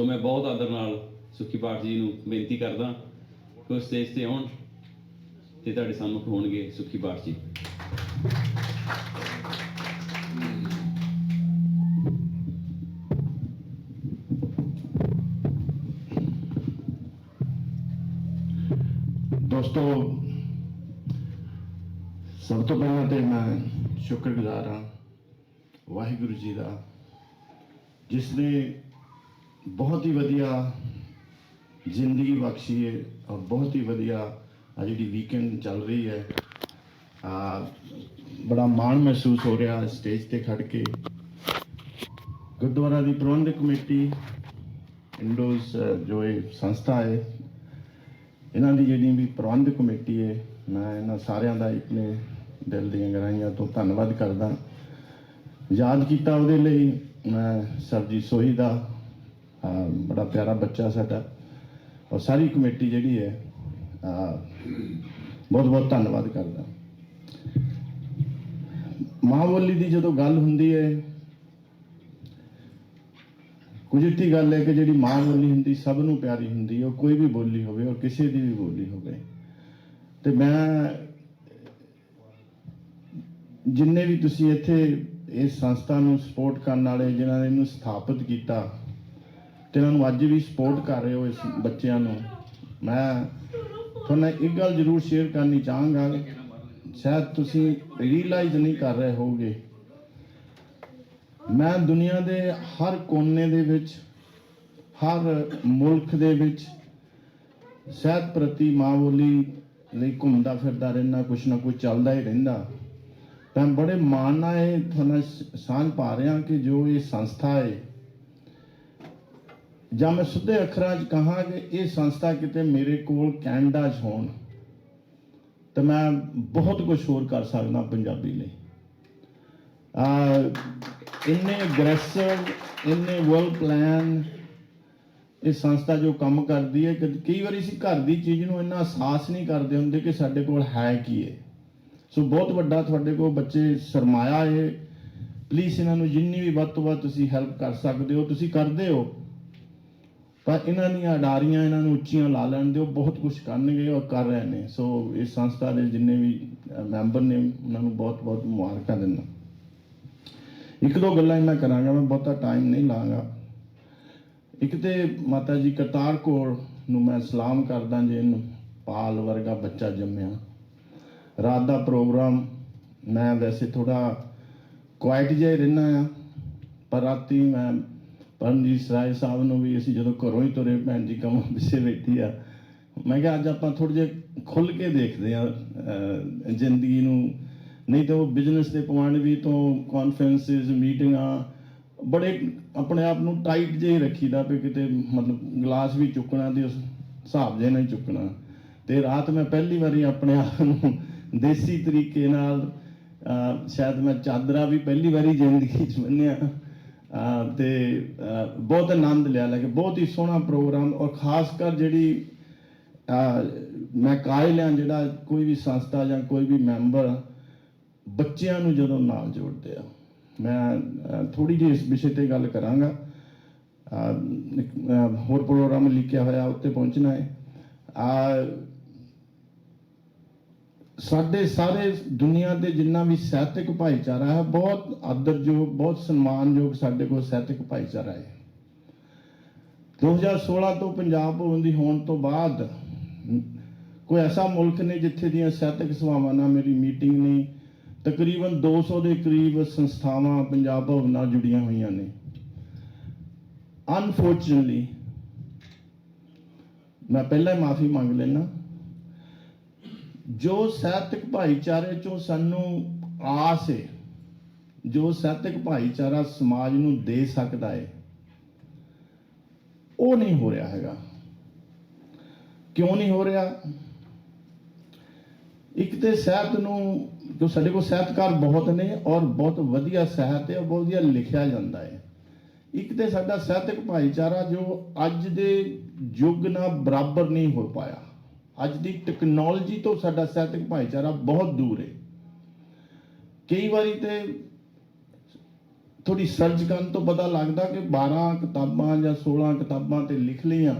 ਸੋ ਮੈਂ ਬਹੁਤ ਆਦਰ ਨਾਲ ਸੁਖੀ ਪਾਠ ਜੀ ਨੂੰ ਬੇਨਤੀ ਕਰਦਾ ਕਿ ਉਹ ਸਟੇਜ ਤੇ ਆਉਣ ਤੇ ਤੁਹਾਡੇ ਸਾਹਮਣੇ ਹੋਣਗੇ ਸੁਖੀ ਪਾਠ ਜੀ। ਦੋਸਤੋ, ਸਭ ਤੋਂ ਪਹਿਲਾਂ ਤੇ ਮੈਂ ਸ਼ੁਕਰਗੁਜ਼ਾਰ ਹਾਂ ਵਾਹਿਗੁਰੂ ਜੀ ਦਾ, ਜਿਸ ਨੇ ਬਹੁਤ ਹੀ ਵਧੀਆ ਜ਼ਿੰਦਗੀ ਬਖਸ਼ੀ ਹੈ ਔਰ ਬਹੁਤ ਹੀ ਵਧੀਆ ਆ ਜਿਹੜੀ ਵੀਕਐਂਡ ਚੱਲ ਰਹੀ ਹੈ ਆ ਬੜਾ ਮਾਣ ਮਹਿਸੂਸ ਹੋ ਰਿਹਾ ਸਟੇਜ ਤੇ ਖੜ ਕੇ। ਗੁਰਦੁਆਰਾ ਦੀ ਪ੍ਰਬੰਧਕ ਕਮੇਟੀ ਇੰਡੋਸ ਜੋ ਇਹ ਸੰਸਥਾ ਹੈ, ਇਹਨਾਂ ਦੀ ਜਿਹੜੀ ਵੀ ਪ੍ਰਬੰਧਕ ਕਮੇਟੀ ਹੈ, ਮੈਂ ਇਹਨਾਂ ਸਾਰਿਆਂ ਦਾ ਆਪਣੇ ਦਿਲ ਦੀਆਂ ਗਹਿਰਾਈਆਂ ਤੋਂ ਧੰਨਵਾਦ ਕਰਦਾ। ਯਾਦ ਕੀਤਾ ਉਹਦੇ ਲਈ ਮੈਂ ਸਰਜੀਤ ਸੋਹੀ ਦਾ। ਬੜਾ ਪਿਆਰਾ ਬੱਚਾ ਸਾਡਾ। ਔਰ ਸਾਰੀ ਕਮੇਟੀ ਜਿਹੜੀ ਹੈ ਬਹੁਤ ਬਹੁਤ ਧੰਨਵਾਦ ਕਰਦਾ। ਮਾਂ ਬੋਲੀ ਦੀ ਜਦੋਂ ਗੱਲ ਹੁੰਦੀ ਹੈ ਕੁਦਰਤੀ ਗੱਲ ਹੈ ਕਿ ਜਿਹੜੀ ਮਾਂ ਬੋਲੀ ਹੁੰਦੀ, ਸਭ ਨੂੰ ਪਿਆਰੀ ਹੁੰਦੀ, ਉਹ ਕੋਈ ਵੀ ਬੋਲੀ ਹੋਵੇ ਔਰ ਕਿਸੇ ਦੀ ਵੀ ਬੋਲੀ ਹੋਵੇ। ਤੇ ਮੈਂ ਜਿੰਨੇ ਵੀ ਤੁਸੀਂ ਇੱਥੇ ਇਸ ਸੰਸਥਾ ਨੂੰ ਸਪੋਰਟ ਕਰਨ ਵਾਲੇ, ਜਿਨ੍ਹਾਂ ਨੇ ਇਹਨੂੰ ਸਥਾਪਿਤ ਕੀਤਾ ਤੇ ਇਹਨਾਂ ਨੂੰ ਅੱਜ ਵੀ ਸਪੋਰਟ ਕਰ ਰਹੇ ਹੋ ਇਸ ਬੱਚਿਆਂ ਨੂੰ। ਮੈਂ ਤੁਹਾਨੂੰ ਇੱਕ ਗੱਲ ਜ਼ਰੂਰ ਸ਼ੇਅਰ ਕਰਨੀ ਚਾਹਾਂਗਾ। ਸ਼ਾਇਦ ਤੁਸੀਂ ਰੀਅਲਾਈਜ਼ ਨਹੀਂ ਕਰ ਰਹੇ ਹੋਗੇ ਮੈਂ ਦੁਨੀਆ ਦੇ ਹਰ ਕੋਨੇ ਦੇ ਵਿੱਚ, ਹਰ ਮੁਲਕ ਦੇ ਵਿੱਚ ਸਹਿਤ ਪ੍ਰਤੀ ਮਾਂ ਬੋਲੀ ਲਈ ਘੁੰਮਦਾ ਫਿਰਦਾ ਰਹਿਣਾ ਕੁਛ ਨਾ ਕੁਛ ਚੱਲਦਾ ਹੀ ਰਹਿੰਦਾ। ਤਾਂ ਬੜੇ ਮਾਣ ਨਾਲ ਇਹ ਤੁਹਾਨੂੰ ਸਾਂਝ ਪਾ ਰਿਹਾ ਕਿ ਜੋ ਇਹ ਸੰਸਥਾ ਹੈ ਜਾਂ ਮੈਂ ਸਿੱਧੇ ਅੱਖਰਾਂ 'ਚ ਕਹਾਂ ਕਿ ਇਹ ਸੰਸਥਾ ਕਿਤੇ ਮੇਰੇ ਕੋਲ ਕੈਨੇਡਾ 'ਚ ਹੋਣ, ਤਾਂ ਮੈਂ ਬਹੁਤ ਕੁਝ ਹੋਰ ਕਰ ਸਕਦਾ ਪੰਜਾਬੀ ਲਈ। ਆ, ਇੰਨੇ ਅਗਰੈਸਿਵ ਇੰਨੇ ਵੈਲ ਪਲਾਨ ਇਹ ਸੰਸਥਾ ਜੋ ਕੰਮ ਕਰਦੀ ਹੈ ਕਈ ਵਾਰੀ ਅਸੀਂ ਘਰ ਦੀ ਚੀਜ਼ ਨੂੰ ਇੰਨਾ ਅਹਿਸਾਸ ਨਹੀਂ ਕਰਦੇ ਹੁੰਦੇ ਕਿ ਸਾਡੇ ਕੋਲ ਹੈ ਕੀ ਹੈ। ਸੋ ਬਹੁਤ ਵੱਡਾ ਤੁਹਾਡੇ ਕੋਲ ਬੱਚੇ ਸਰਮਾਇਆ ਹੈ ਪਲੀਜ਼ ਇਹਨਾਂ ਨੂੰ ਜਿੰਨੀ ਵੀ ਵੱਧ ਤੋਂ ਵੱਧ ਤੁਸੀਂ ਹੈਲਪ ਕਰ ਸਕਦੇ ਹੋ, ਤੁਸੀਂ ਕਰਦੇ ਹੋ। ਪਰ ਇਹਨਾਂ ਦੀਆਂ ਅਡਾਰੀਆਂ ਇਹਨਾਂ ਨੂੰ ਉੱਚੀਆਂ ਲਾ ਲੈਣ ਦਿਓ, ਬਹੁਤ ਕੁਝ ਕਰਨਗੇ ਔਰ ਕਰ ਰਹੇ ਨੇ। ਸੋ ਇਸ ਸੰਸਥਾ ਦੇ ਜਿੰਨੇ ਵੀ ਮੈਂਬਰ ਨੇ, ਉਹਨਾਂ ਨੂੰ ਬਹੁਤ ਬਹੁਤ ਮੁਬਾਰਕਾਂ ਦਿੰਦਾ। ਇੱਕ ਦੋ ਗੱਲਾਂ ਮੈਂ ਕਰਾਂਗਾ, ਮੈਂ ਬਹੁਤਾ ਟਾਈਮ ਨਹੀਂ ਲਾਂਗਾ। ਇੱਕ ਤੇ ਮਾਤਾ ਜੀ ਕਰਤਾਰ ਕੌਰ ਨੂੰ ਮੈਂ ਸਲਾਮ ਕਰਦਾ ਜੇ, ਇਹਨੂੰ ਪਾਲ ਵਰਗਾ ਬੱਚਾ ਜੰਮਿਆ। ਰਾਤ ਦਾ ਪ੍ਰੋਗਰਾਮ, ਮੈਂ ਵੈਸੇ ਥੋੜਾ ਕੁਆਇਟ ਜਿਹਾ ਹੀ ਰਹਿਣਾ ਆ ਪਰ ਰਾਤੀ ਮੈਂ ਪਰਮਜੀਤ ਰਾਏ ਸਾਹਿਬ ਨੂੰ ਵੀ ਅਸੀਂ ਜਦੋਂ ਘਰੋਂ ਹੀ ਤੁਰੇ, ਭੈਣ ਜੀ ਕਮੋਂ ਪਿੱਛੇ ਬੈਠੀ ਆ, ਮੈਂ ਕਿਹਾ ਅੱਜ ਆਪਾਂ ਥੋੜੇ ਜਿਹਾ ਖੁੱਲ ਕੇ ਦੇਖਦੇ ਆ ਜ਼ਿੰਦਗੀ ਨੂੰ। ਨਹੀਂ ਤਾਂ ਉਹ ਬਿਜ਼ਨਸ ਦੇ ਪੁਆਇੰਟ ਵੀ ਤੋਂ ਕਾਨਫਰੰਸਿਸ ਮੀਟਿੰਗਾਂ ਬੜੇ ਆਪਣੇ ਆਪ ਨੂੰ ਟਾਈਟ ਜਿਹੇ ਰੱਖੀਦਾ ਵੀ ਕਿਤੇ ਮਤਲਬ ਗਲਾਸ ਵੀ ਚੁੱਕਣਾ ਤੇ ਉਸ ਹਿਸਾਬ ਦੇ ਨਾਲ ਹੀ ਚੁੱਕਣਾ। ਤੇ ਰਾਤ ਮੈਂ ਪਹਿਲੀ ਵਾਰੀ ਆਪਣੇ ਆਪ ਨੂੰ ਦੇਸੀ ਤਰੀਕੇ ਨਾਲ ਸ਼ਾਇਦ ਮੈਂ ਚਾਦਰਾ ਵੀ ਪਹਿਲੀ ਵਾਰੀ ਜ਼ਿੰਦਗੀ 'ਚ ਬੰਨਿਆ। ਤੇ ਬਹੁਤ ਆਨੰਦ ਲਿਆ ਲੱਗੇ ਬਹੁਤ ਹੀ ਸੋਹਣਾ ਪ੍ਰੋਗਰਾਮ ਔਰ ਖਾਸ ਕਰ ਜਿਹੜੀ ਮੈਂ ਕਾਇਲ ਹਾਂ, ਜਿਹੜਾ ਕੋਈ ਵੀ ਸੰਸਥਾ ਜਾਂ ਕੋਈ ਵੀ ਮੈਂਬਰ ਬੱਚਿਆਂ ਨੂੰ ਜਦੋਂ ਨਾਲ ਜੋੜਦੇ ਆ। ਮੈਂ ਥੋੜੀ ਜਿਹੀ ਇਸ ਵਿਸ਼ੇ ਤੇ ਗੱਲ ਕਰਾਂਗਾ। ਹੋਰ ਪ੍ਰੋਗਰਾਮ ਲਿਖਿਆ ਹੋਇਆ ਉੱਤੇ ਪਹੁੰਚਣਾ ਹੈ। ਆ ਸਾਡੇ ਸਾਰੇ ਦੁਨੀਆ ਦੇ ਜਿੰਨਾ ਵੀ ਸਾਹਿਤਕ ਭਾਈਚਾਰਾ ਹੈ, ਬਹੁਤ ਆਦਰਯੋਗ, ਬਹੁਤ ਸਨਮਾਨਯੋਗ ਸਾਡੇ ਕੋਲ ਸਾਹਿਤਕ ਭਾਈਚਾਰਾ ਹੈ। 2016 ਤੋਂ ਪੰਜਾਬ ਭਵਨ ਦੀ ਹੋਣ ਤੋਂ ਬਾਅਦ ਕੋਈ ਐਸਾ ਮੁਲਕ ਨੇ ਜਿੱਥੇ ਦੀਆਂ ਸਾਹਿਤਕ ਸਭਾਵਾਂ ਨਾਲ ਮੇਰੀ ਮੀਟਿੰਗ ਨੇ ਤਕਰੀਬਨ 200 ਦੇ ਕਰੀਬ ਸੰਸਥਾਵਾਂ ਪੰਜਾਬ ਭਵਨ ਨਾਲ ਜੁੜੀਆਂ ਹੋਈਆਂ ਨੇ। ਅਨਫੋਰਚੂਨਟਲੀ ਮੈਂ ਪਹਿਲਾਂ ਮਾਫੀ ਮੰਗ ਲੈਣਾ ਜੋ ਸਾਹਿਤਕ ਭਾਈਚਾਰੇ ਚੋਂ ਸਾਨੂੰ ਆਸ ਹੈ ਜੋ ਸਾਹਿਤਕ ਭਾਈਚਾਰਾ ਸਮਾਜ ਨੂੰ ਦੇ ਸਕਦਾ ਹੈ ਉਹ ਨਹੀਂ ਹੋ ਰਿਹਾ ਹੈਗਾ। ਕਿਉਂ ਨਹੀਂ ਹੋ ਰਿਹਾ? ਇੱਕ ਤੇ ਸਾਹਿਤ ਨੂੰ, ਜੋ ਸਾਡੇ ਕੋਲ ਸਾਹਿਤਕਾਰ ਬਹੁਤ ਨੇ ਔਰ ਬਹੁਤ ਵਧੀਆ ਸਾਹਿਤ ਹੈ ਔਰ ਬਹੁਤ ਵਧੀਆ ਲਿਖਿਆ ਜਾਂਦਾ ਹੈ ਇੱਕ ਤੇ ਸਾਡਾ ਸਾਹਿਤਕ ਭਾਈਚਾਰਾ ਜੋ ਅੱਜ ਦੇ ਯੁੱਗ ਨਾਲ ਬਰਾਬਰ ਨਹੀਂ ਹੋ ਪਾਇਆ। ਅੱਜ ਦੀ ਟੈਕਨੋਲੋਜੀ ਤੋਂ ਸਾਡਾ ਸਾਹਿਤਕ ਭਾਈਚਾਰਾ ਬਹੁਤ ਦੂਰ ਹੈ। ਕਈ ਵਾਰੀ ਤੇ ਥੋੜੀ ਸਰਚ ਕਰਨ ਤੋਂ ਪਤਾ ਲੱਗਦਾ ਕਿ 12 ਕਿਤਾਬਾਂ ਜਾਂ 16 ਕਿਤਾਬਾਂ ਤੇ ਲਿਖ ਲਈਆਂ,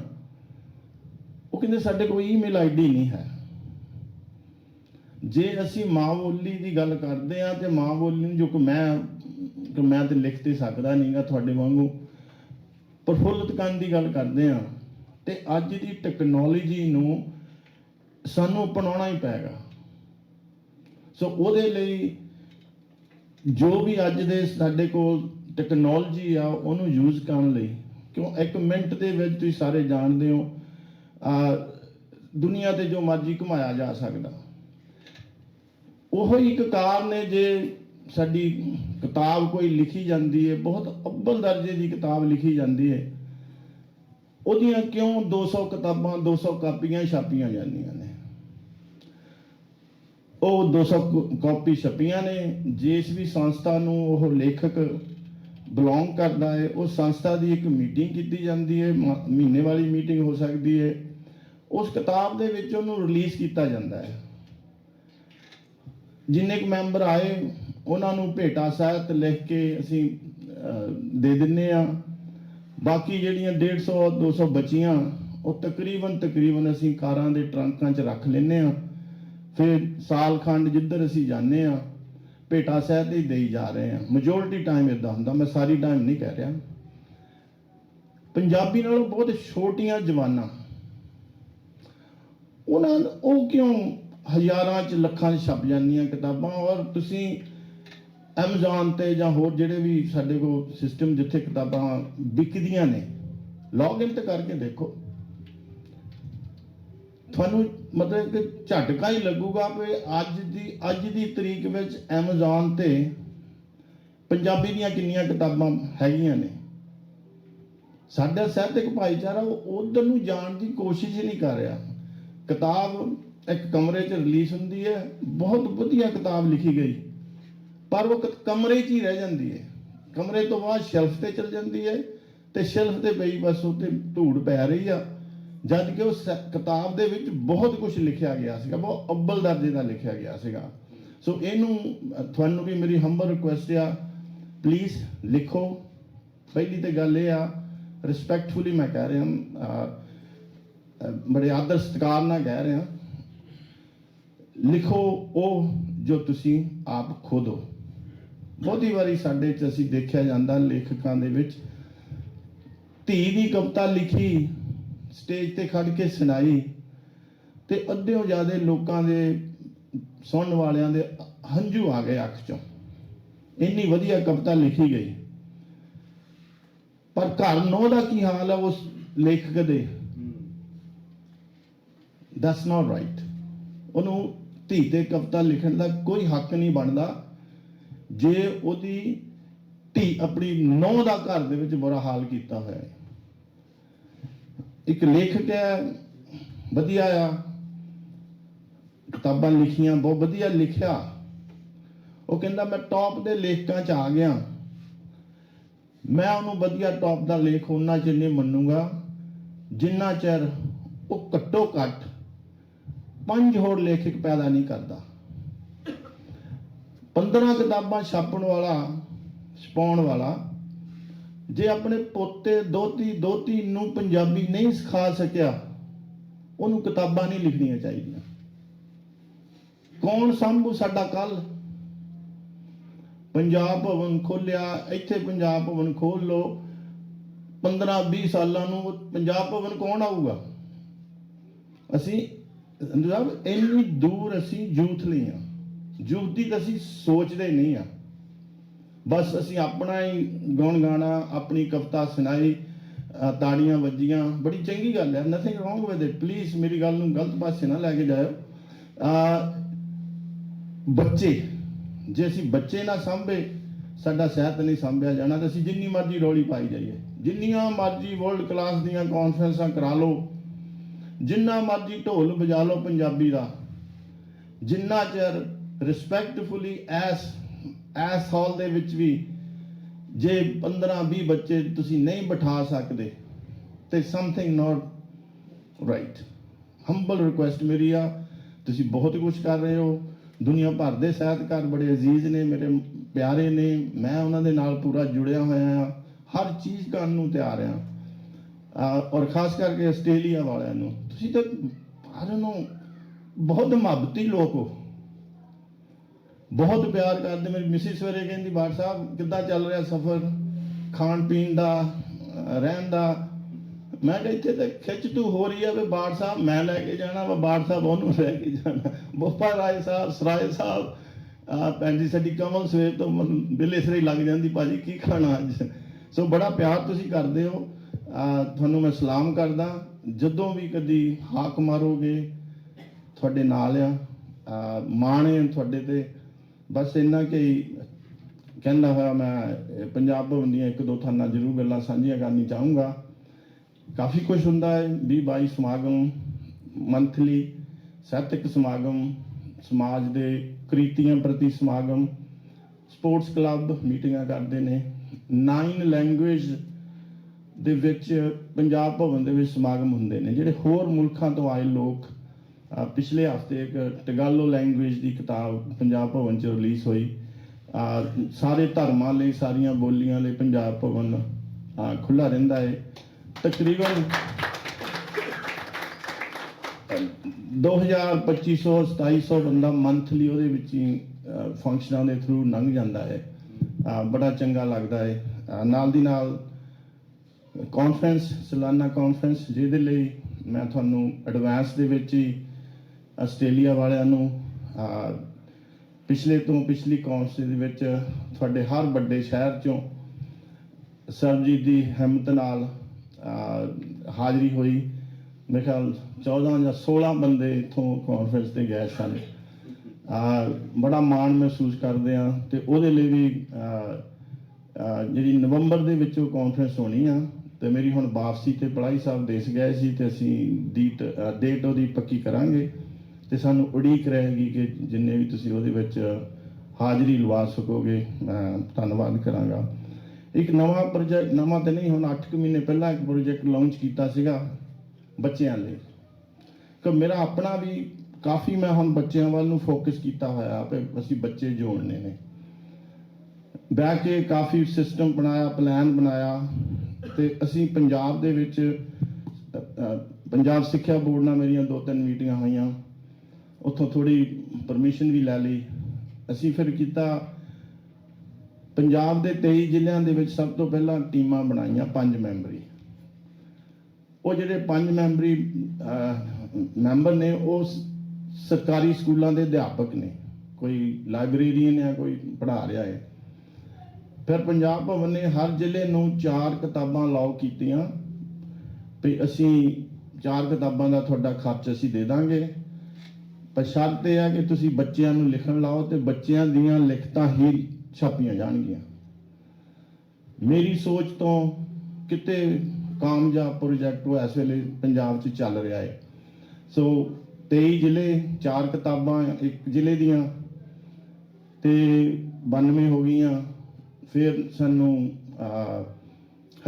ਉਹ ਕਹਿੰਦੇ ਸਾਡੇ ਕੋਲ ਈਮੇਲ ਆਈਡੀ ਨਹੀਂ ਹੈ। ਜੇ ਅਸੀਂ ਮਾਂ ਬੋਲੀ ਦੀ ਗੱਲ ਕਰਦੇ ਆ ਤੇ ਮਾਂ ਬੋਲੀ ਨੂੰ ਜੋ ਕਿ ਮੈਂ ਕਿ ਮੈਂ ਤੇ ਲਿਖ ਤੇ ਸਕਦਾ ਨਹੀਂਗਾ ਤੁਹਾਡੇ ਵਾਂਗੂ, ਪ੍ਰਫੁੱਲਤ ਕਰਨ ਦੀ ਗੱਲ ਕਰਦੇ ਆ ਤੇ ਅੱਜ ਦੀ ਟੈਕਨੋਲੋਜੀ ਨੂੰ ਸਾਨੂੰ ਅਪਣਾਉਣਾ ਹੀ ਪਏਗਾ ਸੋ ਉਹਦੇ ਲਈ ਜੋ ਵੀ ਅੱਜ ਦੇ ਸਾਡੇ ਕੋਲ ਟੈਕਨੋਲੋਜੀ ਆ, ਉਹਨੂੰ ਯੂਜ਼ ਕਰਨ ਲਈ, ਕਿਉਂ ਇੱਕ ਮਿੰਟ ਦੇ ਵਿੱਚ ਤੁਸੀਂ ਸਾਰੇ ਜਾਣਦੇ ਹੋ, ਆ, ਦੁਨੀਆ ਤੇ ਜੋ ਮਰਜ਼ੀ ਘੁਮਾਇਆ ਜਾ ਸਕਦਾ। ਉਹ ਹੀ ਇੱਕ ਕਾਰ ਨੇ ਜੇ ਸਾਡੀ ਕਿਤਾਬ ਕੋਈ ਲਿਖੀ ਜਾਂਦੀ ਹੈ, ਬਹੁਤ ਅੱਬਲ ਦਰਜੇ ਦੀ ਕਿਤਾਬ ਲਿਖੀ ਜਾਂਦੀ ਹੈ, ਉਹਦੀਆਂ ਕਿਉਂ 200 ਕਿਤਾਬਾਂ 200 ਕਾਪੀਆਂ ਛਾਪੀਆਂ ਜਾਂਦੀਆਂ ਨੇ? ਉਹ 200 ਕ- ਕਾਪੀ ਛਪੀਆਂ ਨੇ। ਜਿਸ ਵੀ ਸੰਸਥਾ ਨੂੰ ਉਹ ਲੇਖਕ ਬਿਲੋਂਗ ਕਰਦਾ ਹੈ ਉਸ ਸੰਸਥਾ ਦੀ ਇੱਕ ਮੀਟਿੰਗ ਕੀਤੀ ਜਾਂਦੀ ਹੈ। ਮ- ਮਹੀਨੇ ਵਾਲੀ ਮੀਟਿੰਗ ਹੋ ਸਕਦੀ ਹੈ। ਉਸ ਕਿਤਾਬ ਦੇ ਵਿੱਚ ਉਹਨੂੰ ਰਿਲੀਜ਼ ਕੀਤਾ ਜਾਂਦਾ ਹੈ। ਜਿੰਨੇ ਕੁ ਮੈਂਬਰ ਆਏ, ਉਹਨਾਂ ਨੂੰ ਭੇਟਾ ਸਾਹਿਤ ਲਿਖ ਕੇ ਅਸੀਂ ਦੇ ਦਿੰਨੇ ਆ ਬਾਕੀ ਜਿਹੜੀਆਂ 150 200 ਬੱਚੀਆਂ, ਉਹ ਤਕਰੀਬਨ ਤਕਰੀਬਨ ਅਸੀਂ ਕਾਰਾਂ ਦੇ ਟਰੰਕਾਂ 'ਚ ਰੱਖ ਲੈਨੇ ਆ ਫਿਰ ਸਾਲ ਖੰਡ ਜਿੱਧਰ ਅਸੀਂ ਜਾਂਦੇ ਆ ਭੇਟਾ ਸਾਹਿਤ ਹੀ ਦੇਈ ਜਾ ਰਹੇ ਆ ਮੈਜੋਰਿਟੀ ਟਾਈਮ ਇਦਾਂ ਹੁੰਦਾ, ਮੈਂ ਸਾਰੀ ਟਾਈਮ ਨਹੀਂ ਕਹਿ ਰਿਹਾ। ਪੰਜਾਬੀ ਨਾਲੋਂ ਬਹੁਤ ਛੋਟੀਆਂ ਜਵਾਨਾਂ। ਉਹਨਾਂ ਨੂੰ- ਉਹ ਕਿਉਂ ਹਜ਼ਾਰਾਂ ਚ ਲੱਖਾਂ ਚ ਛਪ ਜਾਂਦੀਆਂ ਕਿਤਾਬਾਂ? ਔਰ ਤੁਸੀਂ Amazon ਤੇ ਜਾਂ ਹੋਰ ਜਿਹੜੇ ਵੀ ਸਾਡੇ ਕੋਲ ਸਿਸਟਮ ਜਿੱਥੇ ਕਿਤਾਬਾਂ ਵਿਕਦੀਆਂ ਨੇ ਲੌਗਇਨ ਤੇ ਕਰਕੇ ਦੇਖੋ। ਤੁਹਾਨੂੰ ਮਤਲਬ ਕਿ ਝਟਕਾ ਹੀ ਲੱਗੂਗਾ ਕਿ ਅੱਜ ਦੀ ਅੱਜ ਦੀ ਤਰੀਕ ਵਿੱਚ Amazon ਤੇ ਪੰਜਾਬੀ ਦੀਆਂ ਕਿੰਨੀਆਂ ਕਿਤਾਬਾਂ ਹੈਗੀਆਂ ਨੇ। ਸਾਡਾ ਸਾਹਿਤਕ ਭਾਈਚਾਰਾ ਉਹ ਉਧਰ ਨੂੰ ਜਾਣ ਦੀ ਕੋਸ਼ਿਸ਼ ਹੀ ਨਹੀਂ ਕਰ ਰਿਹਾ। ਕਿਤਾਬ ਇੱਕ ਕਮਰੇ 'ਚ ਰਿਲੀਜ਼ ਹੁੰਦੀ ਹੈ, ਬਹੁਤ ਵਧੀਆ ਕਿਤਾਬ ਲਿਖੀ ਗਈ, ਪਰ ਉਹ ਕਮਰੇ 'ਚ ਹੀ ਰਹਿ ਜਾਂਦੀ ਹੈ। ਕਮਰੇ ਤੋਂ ਬਾਅਦ ਸ਼ੈਲਫ ਤੇ ਚਲ ਜਾਂਦੀ ਹੈ ਤੇ ਸ਼ੈਲਫ ਤੇ ਪਈ ਬਸ ਉੱਤੇ ਧੂੜ ਪੈ ਰਹੀ ਆ। ਜਦ ਕਿ ਉਸ ਕਿਤਾਬ ਦੇ ਵਿੱਚ ਬਹੁਤ ਕੁਝ ਲਿਖਿਆ ਗਿਆ ਸੀਗਾ, ਬਹੁਤ ਅੱਬਲ ਦਰਜੇ ਦਾ ਲਿਖਿਆ ਗਿਆ ਸੀਗਾ। ਸੋ ਇਹਨੂੰ ਤੁਹਾਨੂੰ ਵੀ ਮੇਰੀ ਹੰਬਲ ਰਿਕੁਐਸਟ ਆ ਪਲੀਜ਼ ਲਿਖੋ। ਪਹਿਲੀ ਤੇ ਗੱਲ ਇਹ ਆ ਰਿਸਪੈਕਟਫੁਲੀ ਮੈਂ ਕਹਿ ਰਿਹਾ ਬੜੇ ਆਦਰ ਸਤਿਕਾਰ ਨਾਲ ਕਹਿ ਰਿਹਾ। ਲਿਖੋ ਉਹ ਜੋ ਤੁਸੀਂ ਆਪ ਖੁਦ ਹੋ। ਬਹੁਤੀ ਵਾਰੀ ਸਾਡੇ ਚ ਅਸੀਂ ਦੇਖਿਆ ਜਾਂਦਾ ਲੇਖਕਾਂ ਦੇ ਵਿੱਚ, ਧੀ ਦੀ ਕਵਿਤਾ ਲਿਖੀ ਸਟੇਜ ਤੇ ਖੜ ਕੇ ਸੁਣਾਈ ਤੇ ਅੱਧਿਓਂ ਜ਼ਿਆਦੇ ਲੋਕਾਂ ਦੇ ਸੁਣਨ ਵਾਲਿਆਂ ਦੇ ਹੰਝੂ ਆ ਗਏ ਅੱਖ ਚੋਂ। ਇੰਨੀ ਵਧੀਆ ਕਵਿਤਾ ਲਿਖੀ ਗਈ। ਪਰ ਘਰ ਨੋ ਦਾ ਕੀ ਹਾਲ ਹੈ ਉਸ ਲੇਖਕ ਦੇ? ਦੈਟਸ ਨਾਟ ਰਾਈਟ ਉਹਨੂੰ ਧੀ ਤੇ ਕਵਿਤਾ ਲਿਖਣ ਦਾ ਕੋਈ ਹੱਕ ਨਹੀਂ ਬਣਦਾ। ਜੇ ਉਹਦੀ ਧੀ ਆਪਣੀ ਨੌ ਦਾ ਘਰ ਦੇ ਵਿੱਚ ਬੁਰਾ ਹਾਲ ਕੀਤਾ ਹੋਇਆ ਹੈ ਇੱਕ ਲੇਖਕ ਹੈ, ਵਧੀਆ ਆ। ਕਿਤਾਬਾਂ ਲਿਖੀਆਂ, ਬਹੁਤ ਵਧੀਆ ਲਿਖਿਆ। ਉਹ ਕਹਿੰਦਾ, ਮੈਂ ਟੌਪ ਦੇ ਲੇਖਕਾਂ 'ਚ ਆ ਗਿਆ। ਮੈਂ ਉਹਨੂੰ ਵਧੀਆ ਟੌਪ ਦਾ ਲੇਖ ਉਹਨਾਂ ਚਿਰ ਨਹੀਂ ਮੰਨੂਗਾ। ਜਿੰਨਾ ਚਿਰ ਉਹ ਘੱਟੋ ਘੱਟ ਪੰਜ ਹੋਰ ਲੇਖਕ ਪੈਦਾ ਨਹੀਂ ਕਰਦਾ। 15 ਕਿਤਾਬਾਂ ਛਾਪਣ ਵਾਲਾ, ਛਪਾਉਣ ਵਾਲਾ ਜੇ ਆਪਣੇ ਪੋਤੇ ਦੋਤੀ ਦੋਤੀ ਨੂੰ ਪੰਜਾਬੀ ਨਹੀਂ ਸਿਖਾ ਸਕਿਆ, ਉਹਨੂੰ ਕਿਤਾਬਾਂ ਨਹੀਂ ਲਿਖਣੀਆਂ ਚਾਹੀਦੀਆਂ। ਕੌਣ ਸੰਭੂ ਸਾਡਾ ਕੱਲ? ਪੰਜਾਬ ਭਵਨ ਖੋਲਿਆ, ਇੱਥੇ ਪੰਜਾਬ ਭਵਨ ਖੋਲ ਲੋ 15 20 ਸਾਲਾਂ ਨੂੰ ਪੰਜਾਬ ਭਵਨ ਕੌਣ ਆਊਗਾ? ਅਸੀਂ ਜਨਾਬ ਇੰਨੀ ਦੂਰ ਅਸੀਂ ਯੂਥ ਲਈ ਆ। ਯੂਥ ਦੀ ਤਾਂ ਅਸੀਂ ਸੋਚਦੇ ਨਹੀਂ ਆ। ਬਸ ਅਸੀਂ ਆਪਣਾ ਹੀ ਗਾਉਣ ਗਾਣਾ ਆਪਣੀ ਕਵਿਤਾ ਸੁਣਾਈ ਤਾੜੀਆਂ ਵੱਜੀਆਂ। ਬੜੀ ਚੰਗੀ ਗੱਲ ਹੈ nothing wrong with it please ਮੇਰੀ ਗੱਲ ਨੂੰ ਗਲਤ ਪਾਸੇ ਨਾ ਲੈ ਕੇ ਜਾਇਓ। ਅ, ਬੱਚੇ ਜੇ ਅਸੀਂ ਬੱਚੇ ਨਾ ਸਾਂਭੇ ਸਾਡਾ ਸਿਹਤ ਨਹੀਂ ਸਾਂਭਿਆ ਜਾਣਾ ਤਾਂ ਅਸੀਂ ਜਿੰਨੀ ਮਰਜ਼ੀ ਰੌਲੀ ਪਾਈ ਜਾਈਏ। ਜਿੰਨੀਆਂ ਮਰਜ਼ੀ ਵਰਲਡ ਕਲਾਸ ਦੀਆਂ ਕਾਨਫਰੰਸਾਂ ਕਰਾ ਲਓ। ਜਿੰਨਾ ਮਰਜ਼ੀ ਢੋਲ ਵਜਾ ਲਓ ਪੰਜਾਬੀ ਦਾ। ਜਿੰਨਾ ਚਿਰ ਰਿਸਪੈਕਟਫੁਲੀ ਐਸ ਇਸ ਹਾਲ ਦੇ ਵਿੱਚ ਵੀ ਜੇ 15 20 ਬੱਚੇ ਤੁਸੀਂ ਨਹੀਂ ਬਿਠਾ ਸਕਦੇ, ਤੇ something not right humble request ਮੇਰੀ ਆ, ਤੁਸੀਂ ਬਹੁਤ ਕੁਝ ਕਰ ਰਹੇ ਹੋ, ਦੁਨੀਆ ਭਰ ਦੇ ਸਾਹਿਤਕਾਰ ਬੜੇ ਅਜ਼ੀਜ਼ ਨੇ, ਮੇਰੇ ਪਿਆਰੇ ਨੇ, ਮੈਂ ਉਹਨਾਂ ਦੇ ਨਾਲ ਪੂਰਾ ਜੁੜਿਆ ਹੋਇਆ ਹਾਂ, ਹਰ ਚੀਜ਼ ਕਰਨ ਨੂੰ ਤਿਆਰ ਹਾਂ। ਔਰ ਖਾਸ ਕਰਕੇ ਆਸਟ੍ਰੇਲੀਆ ਵਾਲਿਆਂ ਨੂੰ। ਤੁਸੀਂ ਤਾਂ ਸਾਰਿਆਂ ਨੂੰ ਬਹੁਤ ਮੁਹੱਬਤੀ ਲੋਕ ਹੋ। ਬਹੁਤ ਪਿਆਰ ਕਰਦੇ ਮੇਰੀ ਮਿਸਿਸ ਸਵੇਰੇ ਕਹਿੰਦੀ ਬਾਟ ਸਾਹਿਬ, ਕਿੱਦਾਂ ਚੱਲ ਰਿਹਾ ਸਫ਼ਰ? ਖਾਣ ਪੀਣ ਦਾ, ਰਹਿਣ ਦਾ? ਮੈਂ ਕਿਹਾ, ਇੱਥੇ ਤਾਂ ਖਿੱਚ ਤੂੰ ਹੋ ਰਹੀ ਹੈ ਵੀ ਬਾੜ ਸਾਹਿਬ, ਮੈਂ ਲੈ ਕੇ ਜਾਣਾ ਵਾ ਬਾੜ ਸਾਹਿਬ ਉਹਨੂੰ ਲੈ ਕੇ ਜਾਣਾ। ਬੋਪਾ ਰਾਏ ਸਾਹਿਬ, ਸਰਾਏ ਸਾਹਿਬ, ਆ ਪੈਂਦੀ ਸਾਡੀ ਕਮਲ ਸਵੇਰ ਤੋਂ ਮਨ- ਬਿੱਲੇ ਸਰੇ ਲੱਗ ਜਾਂਦੀ, ਭਾਜੀ, ਕੀ ਖਾਣਾ ਅੱਜ? ਸੋ ਬੜਾ ਪਿਆਰ ਤੁਸੀਂ ਕਰਦੇ ਹੋ। ਆ ਤੁਹਾਨੂੰ ਮੈਂ ਸਲਾਮ ਕਰਦਾ। ਜਦੋਂ ਵੀ ਕਦੀ ਹਾਕ ਮਾਰੋਗੇ, ਤੁਹਾਡੇ ਨਾਲ ਆ। ਮਾਣੇ ਤੁਹਾਡੇ ਤੇ। ਬਸ ਇੰਨਾ ਕਿ ਕਹਿੰਦਾ ਹੋਇਆ ਮੈਂ ਪੰਜਾਬ ਭਵਨ ਦੀਆਂ ਇੱਕ ਦੋ ਥਾਨਾਂ ਜ਼ਰੂਰ ਗੱਲਾਂ ਸਾਂਝੀਆਂ ਕਰਨੀ ਚਾਹੂੰਗਾ। ਕਾਫੀ ਕੁਝ ਹੁੰਦਾ ਹੈ 20 22 ਸਮਾਗਮ ਮੰਥਲੀ, ਸਾਹਿਤਕ ਸਮਾਗਮ, ਸਮਾਜ ਦੇ ਕ੍ਰਿਤੀਆਂ ਪ੍ਰਤੀ ਸਮਾਗਮ, ਸਪੋਰਟਸ ਕਲੱਬ ਮੀਟਿੰਗਾਂ ਕਰਦੇ ਨੇ। 9 ਲੈਂਗੁਏਜ ਦੇ ਵਿੱਚ, ਪੰਜਾਬ ਭਵਨ ਦੇ ਵਿੱਚ ਸਮਾਗਮ ਹੁੰਦੇ ਨੇ, ਜਿਹੜੇ ਹੋਰ ਮੁਲਕਾਂ ਤੋਂ ਆਏ ਲੋਕ ਪਿਛਲੇ ਹਫ਼ਤੇ ਇੱਕ ਟਗਾਲੋ ਲੈਂਗੁਏਜ ਦੀ ਕਿਤਾਬ ਪੰਜਾਬ ਭਵਨ ਚ ਰਿਲੀਜ਼ ਹੋਈ। ਸਾਰੇ ਧਰਮਾਂ ਲਈ, ਸਾਰੀਆਂ ਬੋਲੀਆਂ ਲਈ ਪੰਜਾਬ ਭਵਨ ਖੁੱਲਾ ਰਹਿੰਦਾ ਹੈ ਤਕਰੀਬਨ 2000 2500 2700 ਬੰਦਾ ਮੰਥਲੀ ਉਹਦੇ ਵਿੱਚ ਹੀ ਫੰਕਸ਼ਨਾਂ ਦੇ ਥਰੂ ਲੰਘ ਜਾਂਦਾ ਹੈ ਬੜਾ ਚੰਗਾ ਲੱਗਦਾ ਹੈ ਨਾਲ ਦੀ ਨਾਲ ਕਾਨਫਰੰਸ ਸਾਲਾਨਾ ਕਾਨਫਰੰਸ ਜਿਹਦੇ ਲਈ ਮੈਂ ਤੁਹਾਨੂੰ ਐਡਵਾਂਸ ਦੇ ਵਿੱਚ ਹੀ ਆਸਟ੍ਰੇਲੀਆ ਵਾਲਿਆਂ ਨੂੰ ਪਿਛਲੇ ਤੋਂ ਪਿਛਲੀ ਕਾਨਫਰੰਸ ਦੇ ਵਿੱਚ ਤੁਹਾਡੇ ਹਰ ਵੱਡੇ ਸ਼ਹਿਰ ਚੋਂ ਸਰਬਜੀਤ ਦੀ ਹਿੰਮਤ ਨਾਲ ਹਾਜ਼ਰੀ ਹੋਈ। ਮੇਰੇ ਖਿਆਲ 14 ਜਾਂ 16 ਬੰਦੇ ਇਥੋਂ ਕਾਨਫਰੰਸ ਤੇ ਗਏ ਸਨ। ਅਹ, ਬੜਾ ਮਾਣ ਮਹਿਸੂਸ ਕਰਦੇ ਆ ਤੇ ਉਹਦੇ ਲਈ ਵੀ ਜਿਹੜੀ ਨਵੰਬਰ ਦੇ ਵਿੱਚ ਉਹ ਕਾਨਫਰੰਸ ਹੋਣੀ ਆ ਤੇ ਮੇਰੀ ਹੁਣ ਵਾਪਸੀ ਤੇ ਪੜਾਈ ਸਾਹਿਬ ਦੇਸ਼ ਗਏ ਸੀ ਤੇ ਅਸੀਂ ਦੀਟ ਡੇਟ ਉਹਦੀ ਪੱਕੀ ਕਰਾਂਗੇ। ਤੇ ਸਾਨੂੰ ਉਡੀਕ ਰਹੇਗੀ ਕਿ ਜਿੰਨੇ ਵੀ ਤੁਸੀਂ ਉਹਦੇ ਵਿੱਚ ਹਾਜ਼ਰੀ ਲਵਾ ਸਕੋਗੇ ਮੈਂ ਧੰਨਵਾਦ ਕਰਾਂਗਾ। ਇੱਕ ਨਵਾਂ ਪ੍ਰੋਜੈਕਟ ਨਵਾਂ ਤੇ ਨਹੀਂ, ਹੁਣ 8 ਮਹੀਨੇ ਪਹਿਲਾਂ ਇੱਕ ਪ੍ਰੋਜੈਕਟ ਲਾਂਚ ਕੀਤਾ ਸੀਗਾ ਬੱਚਿਆਂ ਲਈ। ਕਿ ਮੇਰਾ ਆਪਣਾ ਵੀ ਕਾਫੀ ਮੈਂ ਹੁਣ ਬੱਚਿਆਂ ਵੱਲ ਨੂੰ ਫੋਕਸ ਕੀਤਾ ਹੋਇਆ ਕਿ ਅਸੀਂ ਬੱਚੇ ਜੋੜਨੇ ਨੇ। ਬਹਿ ਕੇ ਕਾਫੀ ਸਿਸਟਮ ਬਣਾਇਆ ਪਲਾਨ ਬਣਾਇਆ, ਤੇ ਅਸੀਂ ਪੰਜਾਬ ਦੇ ਵਿੱਚ ਪੰਜਾਬ ਸਿੱਖਿਆ ਬੋਰਡ ਨਾਲ ਮੇਰੀਆਂ ਦੋ ਤਿੰਨ ਮੀਟਿੰਗਾਂ ਹੋਈਆਂ। ਉੱਥੋਂ ਥੋੜੀ ਪਰਮਿਸ਼ਨ ਵੀ ਲੈ ਲਈ। ਅਸੀਂ ਫਿਰ ਕੀਤਾ ਪੰਜਾਬ ਦੇ 23 ਜ਼ਿਲ੍ਹਿਆਂ ਦੇ ਵਿੱਚ ਸਭ ਤੋਂ ਪਹਿਲਾਂ ਟੀਮਾਂ ਬਣਾਈਆਂ ਪੰਜ ਮੈਂਬਰੀ। ਉਹ ਜਿਹੜੇ ਪੰਜ ਮੈਂਬਰੀ ਮੈਂਬਰ ਨੇ, ਉਹ ਸਰਕਾਰੀ ਸਕੂਲਾਂ ਦੇ ਅਧਿਆਪਕ ਨੇ। ਕੋਈ ਲਾਇਬ੍ਰੇਰੀਅਨ ਹੈ ਕੋਈ ਪੜ੍ਹਾ ਰਿਹਾ ਹੈ ਫਿਰ ਪੰਜਾਬ ਭਵਨ ਨੇ ਹਰ ਜ਼ਿਲ੍ਹੇ ਨੂੰ ਚਾਰ ਕਿਤਾਬਾਂ ਅਲਾਉ ਕੀਤੀਆਂ। ਵੀ ਅਸੀਂ ਚਾਰ ਕਿਤਾਬਾਂ ਦਾ ਤੁਹਾਡਾ ਖਰਚ ਅਸੀਂ ਦੇ ਦਾਂਗੇ। ਪਰ ਸ਼ਰਤ ਇਹ ਆ ਕਿ ਤੁਸੀਂ ਬੱਚਿਆਂ ਨੂੰ ਲਿਖਣ ਲਾਓ ਤੇ ਬੱਚਿਆਂ ਦੀਆਂ ਲਿਖਤਾਂ ਹੀ ਛਾਪੀਆਂ ਜਾਣਗੀਆਂ। ਮੇਰੀ ਸੋਚ ਤੋਂ ਕਿਤੇ ਕਾਮਯਾਬ ਪ੍ਰੋਜੈਕਟ ਉਹ ਇਸ ਵੇਲੇ ਪੰਜਾਬ 'ਚ ਚੱਲ ਰਿਹਾ ਹੈ। ਸੋ 23 ਜ਼ਿਲ੍ਹੇ, ਚਾਰ ਕਿਤਾਬਾਂ, ਇੱਕ ਜ਼ਿਲ੍ਹੇ ਦੀਆਂ ਤੇ 92 ਹੋ ਗਈਆਂ। ਫਿਰ ਸਾਨੂੰ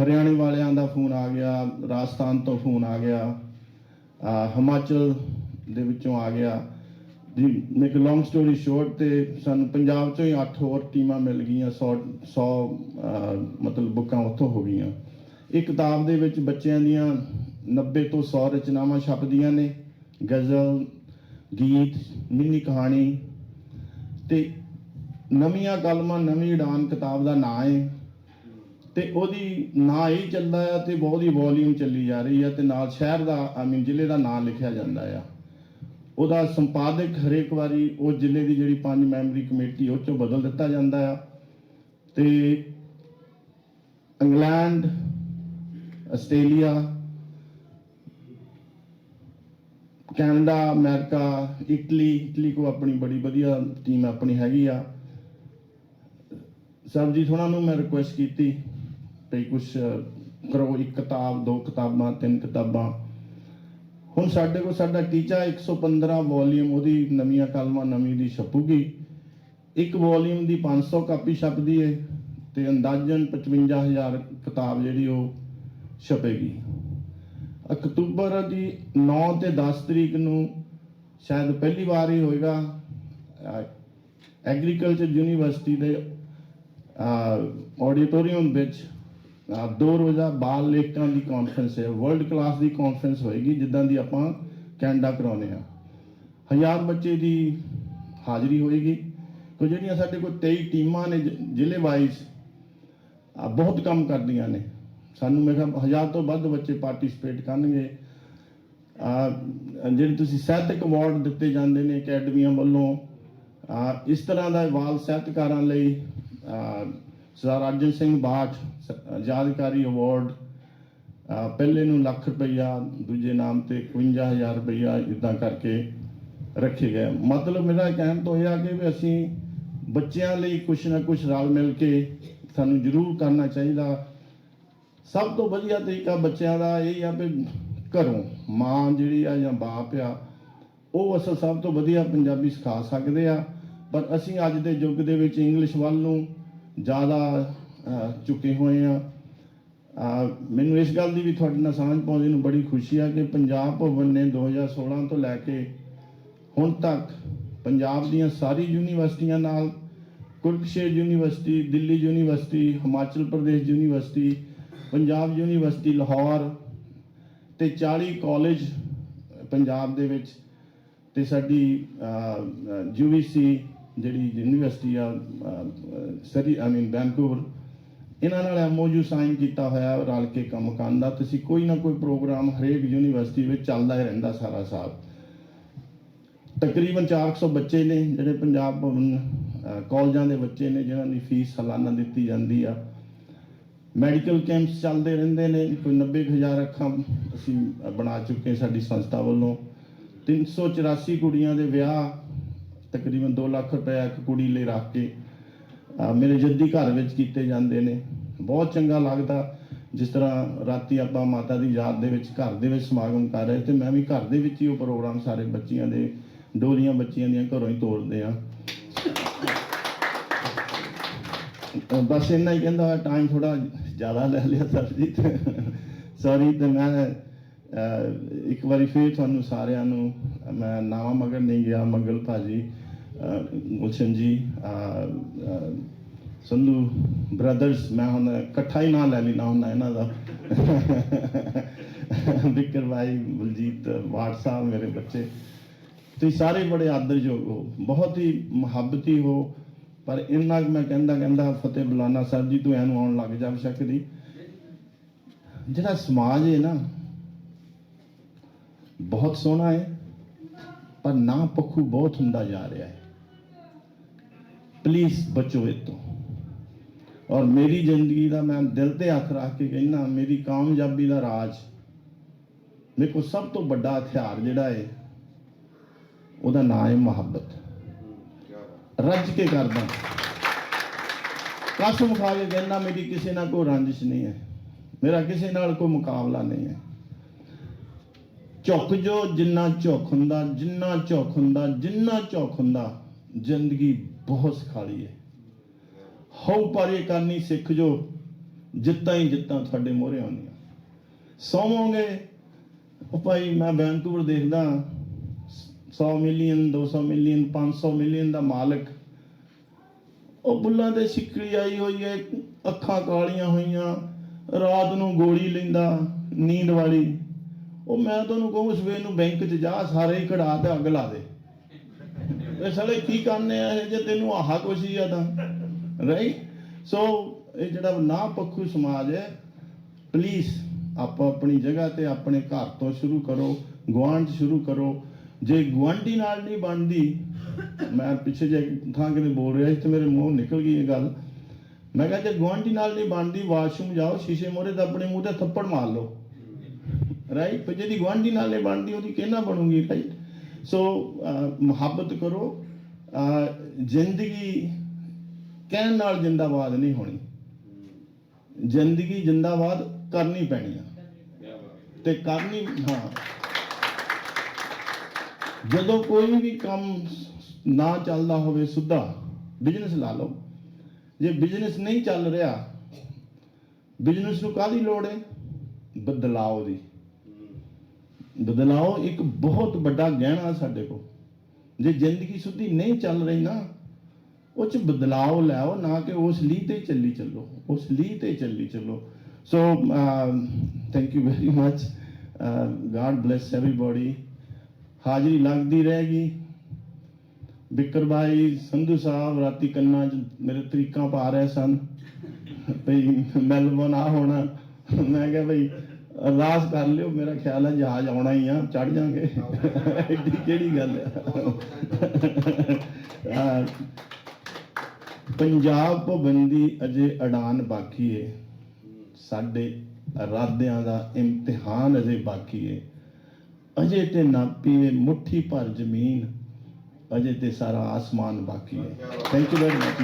ਹਰਿਆਣੇ ਵਾਲਿਆਂ ਦਾ ਫੋਨ ਆ ਗਿਆ, ਰਾਜਸਥਾਨ ਤੋਂ ਫੋਨ ਆ ਗਿਆ ਹਿਮਾਚਲ ਦੇ ਵਿੱਚੋਂ ਆ ਗਿਆ। ਜੀ ਮੇਕ ਲੌਂਗ ਸਟੋਰੀ ਸ਼ੋਰਟ ਤੇ ਸਾਨੂੰ ਪੰਜਾਬ ਚੋਂ ਹੀ 8 ਹੋਰ ਟੀਮਾਂ ਮਿਲ ਗਈਆਂ 100 100 ਮਤਲਬ ਬੁੱਕਾਂ ਉੱਥੋਂ ਹੋ ਗਈਆਂ। ਇਹ ਕਿਤਾਬ ਦੇ ਵਿੱਚ ਬੱਚਿਆਂ ਦੀਆਂ 90 ਤੋਂ 100 ਰਚਨਾਵਾਂ ਛਪਦੀਆਂ ਨੇ। ਗਜ਼ਲ, ਗੀਤ, ਮਿੰਨੀ ਕਹਾਣੀ। ਤੇ ਨਵੀਆਂ ਕਲਮਾਂ, ਨਵੀਂ ਉਡਾਨ ਕਿਤਾਬ ਦਾ ਨਾਂ ਹੈ ਤੇ ਉਹਦੀ ਨਾਂ ਹੀ ਚੱਲਦਾ ਆ ਤੇ ਬਹੁਤ ਹੀ ਵੋਲਿਊਮ ਚੱਲੀ ਜਾ ਰਹੀ ਆ ਤੇ ਨਾਲ ਸ਼ਹਿਰ ਦਾ ਆਈ ਮੀਨ ਜ਼ਿਲ੍ਹੇ ਦਾ ਨਾਂ ਲਿਖਿਆ ਜਾਂਦਾ ਆ। ਉਹਦਾ ਸੰਪਾਦਕ ਹਰੇਕ ਵਾਰੀ ਉਹ ਜ਼ਿਲ੍ਹੇ ਦੀ ਜਿਹੜੀ ਪੰਜ ਮੈਂਬਰੀ ਕਮੇਟੀ, ਉਹ ਚੋਂ ਬਦਲ ਦਿੱਤਾ ਜਾਂਦਾ ਆ। ਤੇ England, Australia, Canada, America, Italy Italy ਕੋ ਆਪਣੀ ਬੜੀ ਵਧੀਆ ਟੀਮ ਆਪਣੀ ਹੈਗੀ ਆ। ਸਰਬਜੀਤ ਹੋਣਾ ਨੂੰ ਮੈਂ ਰਿਕੁਐਸਟ ਕੀਤੀ ਵੀ ਕੁਝ ਕਰੋ, ਇੱਕ ਕਿਤਾਬ, ਦੋ ਕਿਤਾਬਾਂ, ਤਿੰਨ ਕਿਤਾਬਾਂ। ਹੁਣ ਸਾਡੇ ਕੋਲ ਸਾਡਾ ਟੀਚਾ 115 ਵੋਲੀਅਮ, ਉਹਦੀ ਨਵੀਆਂ ਕਲਮਾਂ, ਨਵੀਂ ਦੀ ਛਪੂਗੀ। ਇੱਕ ਵੋਲੀਅਮ ਦੀ 500 ਕਾਪੀ ਛਪਦੀ ਹੈ ਤੇ ਅੰਦਾਜ਼ਨ 55000 ਕਿਤਾਬ ਜਿਹੜੀ ਉਹ ਛਪੇਗੀ। ਅਕਤੂਬਰ ਦੀ 9 ਤੇ 10 ਤਰੀਕ ਨੂੰ ਸ਼ਾਇਦ ਪਹਿਲੀ ਵਾਰ ਹੀ ਹੋਏਗਾ ਐਗਰੀਕਲਚਰ ਯੂਨੀਵਰਸਿਟੀ ਦੇ ਆਡੀਟੋਰੀਅਮ ਵਿੱਚ ਦੋ ਰੋਜ਼ਾ ਬਾਲ ਲੇਖਕਾਂ ਦੀ ਕਾਨਫਰੰਸ ਹੈ ਵਰਲਡ ਕਲਾਸ ਦੀ ਕਾਨਫਰੰਸ ਹੋਏਗੀ, ਜਿੱਦਾਂ ਦੀ ਆਪਾਂ ਕੈਨੇਡਾ ਕਰਾਉਨੇ ਆ ਹਜ਼ਾਰ ਬੱਚੇ ਦੀ ਹਾਜ਼ਰੀ ਹੋਏਗੀ। ਕੋ ਜਿਹੜੀਆਂ ਸਾਡੇ ਕੋਲ 23 ਟੀਮਾਂ ਨੇ ਜ਼ਿਲ੍ਹੇ ਵਾਈਜ਼ ਬਹੁਤ ਕੰਮ ਕਰਦੀਆਂ ਨੇ। ਸਾਨੂੰ ਮੈਂ ਕਿਹਾ ਹਜ਼ਾਰ ਤੋਂ ਵੱਧ ਬੱਚੇ ਪਾਰਟਿਸਿਪੇਟ ਕਰਨਗੇ। ਜਿਹੜੇ ਤੁਸੀਂ ਸਾਹਿਤਕ ਅਵਾਰਡ ਦਿੱਤੇ ਜਾਂਦੇ ਨੇ ਅਕੈਡਮੀਆਂ ਵੱਲੋਂ ਇਸ ਤਰ੍ਹਾਂ ਦਾ ਵਾਲ ਸਾਹਿਤਕਾਰਾਂ ਲਈ ਸਰਦਾਰ ਅਰਜਨ ਸਿੰਘ ਬਾਠ, ਸ- ਯਾਦਗਾਰੀ ਅਵਾਰਡ ਪਹਿਲੇ ਨੂੰ ਲੱਖ ਰੁਪਈਆ, ਦੂਜੇ ਨਾਮ ਤੇ 51000 ਰੁਪਈਆ ਇਦਾਂ ਕਰਕੇ ਰੱਖੇ ਗਏ। ਮਤਲਬ ਮੇਰਾ ਕਹਿਣ ਤੋਂ ਇਹ ਆ ਕਿ ਵੀ ਅਸੀਂ ਬੱਚਿਆਂ ਲਈ ਕੁਛ ਨਾ ਕੁਛ ਰਲ ਮਿਲ ਕੇ ਸਾਨੂੰ ਜ਼ਰੂਰ ਕਰਨਾ ਚਾਹੀਦਾ। ਸਭ ਤੋਂ ਵਧੀਆ ਤਰੀਕਾ ਬੱਚਿਆਂ ਦਾ ਇਹ ਆ ਵੀ ਘਰੋਂ ਮਾਂ ਜਿਹੜੀ ਆ ਜਾਂ ਬਾਪ ਆ, ਉਹ ਅਸਲ ਸਭ ਤੋਂ ਵਧੀਆ ਪੰਜਾਬੀ ਸਿਖਾ ਸਕਦੇ ਆ। ਪਰ ਅਸੀਂ ਅੱਜ ਦੇ ਯੁੱਗ ਦੇ ਵਿੱਚ ਇੰਗਲਿਸ਼ ਵੱਲ ਨੂੰ ਜ਼ਿਆਦਾ ਅਹ, ਝੁਕੇ ਹੋਏ ਆ। ਮੈਨੂੰ ਇਸ ਗੱਲ ਦੀ ਵੀ ਤੁਹਾਡੇ ਨਾਲ ਸਾਂਝ ਪਾਉਂਦੇ ਨੂੰ ਬੜੀ ਖੁਸ਼ੀ ਆ ਕਿ ਪੰਜਾਬ ਭਵਨ ਨੇ 2016 ਤੋਂ ਲੈ ਕੇ ਹੁਣ ਤੱਕ ਪੰਜਾਬ ਦੀਆਂ ਸਾਰੀ ਯੂਨੀਵਰਸਿਟੀਆਂ ਨਾਲ Kurukshetra university Delhi university Himachal Pradesh university Punjab university Lahore ਤੇ 40 ਕਾਲਜ ਪੰਜਾਬ ਦੇ ਵਿੱਚ ਤੇ ਸਾਡੀ ਯੂਵੀਸੀ ਜਿਹੜੀ ਯੂਨੀਵਰਸਿਟੀ ਆ ਸਰੀ ਆਈ ਮੀਨ ਵੈਨਕੂਵਰ ਇਹਨਾਂ ਨਾਲ ਐਮਓਯੂ ਸਾਈਨ ਕੀਤਾ ਹੋਇਆ ਰਲ ਕੇ ਕੰਮ ਕਰਨ ਦਾ। ਤੁਸੀਂ ਕੋਈ ਨਾ ਕੋਈ ਪ੍ਰੋਗਰਾਮ ਹਰੇਕ ਯੂਨੀਵਰਸਿਟੀ ਵਿੱਚ ਚੱਲਦਾ ਹੀ ਰਹਿੰਦਾ ਸਾਰਾ ਸਾਲ। ਤਕਰੀਬਨ 400 ਬੱਚੇ ਨੇ ਜਿਹੜੇ ਪੰਜਾਬ ਭਵਨ ਅਹ, ਕਾਲਜਾਂ ਦੇ ਬੱਚੇ ਨੇ ਜਿਨ੍ਹਾਂ ਦੀ ਫੀਸ ਸਾਲਾਨਾ ਦਿੱਤੀ ਜਾਂਦੀ ਆ। ਮੈਡੀਕਲ ਕੈਂਪਸ ਚੱਲਦੇ ਰਹਿੰਦੇ ਨੇ ਕੋਈ 90000 ਅੱਖਾਂ ਅਸੀਂ ਬਣਾ ਚੁੱਕੇ ਸਾਡੀ ਸੰਸਥਾ ਵੱਲੋਂ। 384 ਕੁੜੀਆਂ ਦੇ ਵਿਆਹ ਤਕਰੀਬਨ 2 ਲੱਖ ਰੁਪਏ ਇੱਕ ਕੁੜੀ ਲਈ ਰੱਖ ਕੇ ਮੇਰੇ ਜੱਦੀ ਘਰ ਵਿੱਚ ਕੀਤੇ ਜਾਂਦੇ ਨੇ। ਬਹੁਤ ਚੰਗਾ ਲੱਗਦਾ ਜਿਸ ਤਰ੍ਹਾਂ ਰਾਤੀ ਆਪਾਂ ਮਾਤਾ ਦੀ ਯਾਦ ਦੇ ਵਿੱਚ ਘਰ ਦੇ ਵਿੱਚ ਸਮਾਗਮ ਕਰ ਰਹੇ ਤੇ ਮੈਂ ਵੀ ਘਰ ਦੇ ਵਿੱਚ ਹੀ ਉਹ ਪ੍ਰੋਗਰਾਮ ਸਾਰੇ ਬੱਚੀਆਂ ਦੇ ਡੋਰੀਆਂ ਬੱਚੀਆਂ ਦੀਆਂ ਘਰੋਂ ਹੀ ਤੋੜਦੇ ਆ ਬਸ ਇੰਨਾ ਹੀ ਕਹਿੰਦਾ ਟਾਈਮ ਥੋੜਾ ਜ਼ਿਆਦਾ ਲੈ ਲਿਆ ਸਰ ਜੀ ਸੌਰੀ ਤੇ ਮੈਂ ਇੱਕ ਵਾਰੀ ਫੇਰ ਤੁਹਾਨੂੰ ਸਾਰਿਆਂ ਨੂੰ ਮੈਂ ਨਾਮ ਮਗਰ ਨਹੀਂ ਗਿਆ ਮੰਗਲ ਭਾਜੀ ਅਹ, ਗੁਲਸ਼ਨ ਜੀ ਸੰਧੂ ਬ੍ਰਦਰਸ ਮੈਂ ਹੁਣ ਇਕੱਠਾ ਹੀ ਨਾਂ ਲੈ ਲੈਣਾ ਹੁੰਦਾ ਇਹਨਾਂ ਦਾ। ਵਿਕਰ ਭਾਈ ਬਲਜੀਤ ਵਾਟ ਸਾਹਿਬ ਮੇਰੇ ਬੱਚੇ। ਤੁਸੀਂ ਸਾਰੇ ਬੜੇ ਆਦਰਯੋਗ ਹੋ। ਬਹੁਤ ਹੀ ਮੁਹੱਬਤੀ ਹੋ। ਪਰ ਇੰਨਾ ਕੁ ਮੈਂ ਕਹਿੰਦਾ ਕਹਿੰਦਾ, ਫਤਿਹ ਬੁਲਾਨਾ ਸਾਹਿਬ ਜੀ, ਤੂੰ ਐਨੂੰ ਆਉਣ ਲੱਗ ਜਾ ਬਸ਼ੱਕ ਦੀ। ਜਿਹੜਾ ਸਮਾਜ ਹੈ ਨਾ, ਬਹੁਤ ਸੋਹਣਾ ਹੈ, ਪਰ ਨਾ ਪੱਖੂ ਬਹੁਤ ਹੁੰਦਾ ਜਾ ਰਿਹਾ ਹੈ। ਪਲੀਜ਼ ਬਚੋ ਇਹ ਔਰ ਮੇਰੀ ਜ਼ਿੰਦਗੀ ਦਾ ਮੈਂ ਦਿਲ ਤੇ ਹੱਥ ਰੱਖ ਕੇ ਕਹਿੰਦਾ, ਮੇਰੀ ਕਾਮਯਾਬੀ ਦਾ ਰਾਜ ਮੇਰੇ ਕੋਲ ਸਭ ਤੋਂ ਵੱਡਾ ਹਥਿਆਰ ਜਿਹੜਾ ਹੈ ਉਹਦਾ ਨਾਮ ਹੈ ਮੁਹੱਬਤ। ਰੱਜ ਕੇ ਕਰਦਾ। ਕਸਮ ਖਾ ਕੇ ਕਹਿੰਦਾ, ਮੇਰੀ ਕਿਸੇ ਨਾਲ ਕੋਈ ਰੰਜਿਸ਼ ਨਹੀਂ ਹੈ ਮੇਰਾ ਕਿਸੇ ਨਾਲ ਕੋਈ ਮੁਕਾਬਲਾ ਨਹੀਂ ਹੈ ਝੁਕ ਜੋ ਜਿੰਨਾ ਝੁਕ ਹੁੰਦਾ, ਜਿੰਨਾ ਝੁਕ ਹੁੰਦਾ, ਜਿੰਨਾ ਝੁਕ ਹੁੰਦਾ, ਜ਼ਿੰਦਗੀ ਬਹੁਤ ਸਖਾਲੀ ਹੈ ਹਉ ਪਰੇ ਕਰਨੀ ਸਿੱਖ ਜੋ, ਜਿੱਤਾਂ ਹੀ ਜਿੱਤਾਂ ਤੁਹਾਡੇ ਮੋਹਰੇ ਆਉਂਦੀਆਂ ਸੌਵੋਗੇ। ਉਹ ਭਾਈ ਮੈਂ ਵੈਨਕੂਵਰ ਦੇਖਦਾ 100 ਮਿਲੀਅਨ 200 ਮਿਲੀਅਨ 500 ਮਿਲੀਅਨ ਦਾ ਮਾਲਕ। ਉਹ ਬੁੱਲਾਂ ਤੇ ਸਿੱਕੜੀ ਆਈ ਹੋਈ ਹੈ ਅੱਖਾਂ ਕਾਲੀਆਂ ਹੋਈਆਂ, ਰਾਤ ਨੂੰ ਗੋਲੀ ਲੈਂਦਾ, ਨੀਂਦ ਵਾਲੀ। ਉਹ ਮੈਂ ਤੁਹਾਨੂੰ ਕਹੂੰ, ਸਵੇਰ ਨੂੰ ਬੈਂਕ 'ਚ ਜਾ, ਸਾਰੇ ਹੀ ਕਢਾ ਤੇ ਅੱਗ ਲਾ ਦੇ। ਇਹ ਸਾਲੇ ਕੀ ਕਰਨੇ ਆ? ਇਹ ਜੇ ਤੈਨੂੰ ਆਹ ਕੁਛ ਹੀ ਆ ਰਾਈਟ ਸੋ ਇਹ ਜਿਹੜਾ ਨਾ ਪੱਖੂ ਸਮਾਜ ਹੈ ਪਲੀਜ਼ ਆਪੋ ਆਪਣੀ ਜਗ੍ਹਾ ਤੇ ਆਪਣੇ ਘਰ ਤੋਂ ਸ਼ੁਰੂ ਕਰੋ, ਗੁਆਂਢ ਸ਼ੁਰੂ ਕਰੋ। ਜੇ ਗੁਆਂਢੀ ਨਾਲ ਨਹੀਂ ਬਣਦੀ, ਮੈਂ ਪਿੱਛੇ ਜੇ ਥਾਂ ਕਿਤੇ ਬੋਲ ਰਿਹਾ ਸੀ ਤੇ ਮੇਰੇ ਮੂੰਹ ਨਿਕਲ ਗਈ ਇਹ ਗੱਲ। ਮੈਂ ਕਿਹਾ ਜੇ ਗੁਆਂਢੀ ਨਾਲ ਨਹੀਂ ਬਣਦੀ, ਵਾਸ਼ਰੂਮ ਜਾਓ, ਸ਼ੀਸ਼ੇ ਮੋਰੇ ਤਾਂ ਆਪਣੇ ਮੂੰਹ ਤੇ ਥੱਪੜ ਮਾਰ ਲਓ। ਰਾਈਟ ਪਰ ਜਿਹਦੀ ਗੁਆਂਢੀ ਨਾਲ ਨਹੀਂ ਬਣਦੀ, ਉਹਦੀ ਕਿਹਨਾਂ ਬਣੂਗੀ? ਰਾਈਟ ਸੋ uh, ਮੁਹੱਬਤ ਕਰੋ uh, ਜ਼ਿੰਦਗੀ ਕਹਿਣ ਨਾਲ ਜਿੰਦਾਬਾਦ ਨਹੀਂ ਹੋਣੀ। ਜ਼ਿੰਦਗੀ ਜਿੰਦਾਬਾਦ ਕਰਨੀ ਪੈਣੀ ਆ। ਤੇ ਕਰਨੀ, ਹਾਂ। ਜਦੋਂ ਕੋਈ ਵੀ ਕੰਮ ਨਾ ਚੱਲਦਾ ਹੋਵੇ ਸੁੱਧਾ ਬਿਜ਼ਨਸ ਲਾ ਲਓ। ਜੇ ਬਿਜ਼ਨਸ ਨਹੀਂ ਚੱਲ ਰਿਹਾ ਬਿਜ਼ਨਸ ਨੂੰ ਕਾਹਦੀ ਲੋੜ ਹੈ ਬਦਲਾਓ ਦੀ। ਬਦਲਾਓ ਇੱਕ ਬਹੁਤ ਵੱਡਾ ਗਹਿਣਾ ਸਾਡੇ ਕੋਲ। ਜੇ ਜ਼ਿੰਦਗੀ ਸੁਧੀ ਨਹੀਂ ਚੱਲ ਰਹੀ ਨਾ, ਉਹ ਚ ਬਦਲਾਅ ਲਿਆਓ, ਨਾ ਕਿ ਉਸ ਲਈ ਤੇ ਚੱਲੀ ਚੱਲੋ, ਉਸ ਲਈ ਤੇ ਚੱਲੀ ਚੱਲੋ। So thank you very much God bless everybody ਹਾਜ਼ਰੀ ਲੱਗਦੀ ਰਹੇਗੀ। ਬਿਕਰ ਭਾਈ ਸੰਧੂ ਸਾਹਿਬ, ਰਾਤੀ ਕੰਨਾਂ 'ਚ ਮੇਰੇ ਤਰੀਕਾਂ ਪਾ ਰਹੇ ਸਨ। ਭਈ ਮੈਲਬਨ ਆ ਹੋਣਾ। ਮੈਂ ਕਿਹਾ ਭਈ ਅਰਦਾਸ ਕਰ ਲਿਓ, ਮੇਰਾ ਖਿਆਲ ਹੈ ਜਹਾਜ਼ ਆਉਣਾ ਹੀ ਆ ਚੜ ਜਾਾਂਗੇ ਐਡੀ ਕਿਹੜੀ ਗੱਲ ਆ ਪੰਜਾਬ ਪਾਬੰਦੀ ਅਜੇ ਅਡਾਨ ਬਾਕੀ ਏ। ਸਾਡੇ ਇਰਾਦਿਆਂ ਦਾ ਇਮਤਿਹਾਨ ਅਜੇ ਬਾਕੀ ਏ। ਅਜੇ ਤੇ ਨਾਪੀ ਏ ਮੁੱਠੀ ਭਰ ਜ਼ਮੀਨ, ਅਜੇ ਤੇ ਸਾਰਾ ਆਸਮਾਨ ਬਾਕੀ ਹੈ ਥੈਂਕ ਯੂ ਵੈਰੀ ਮਚ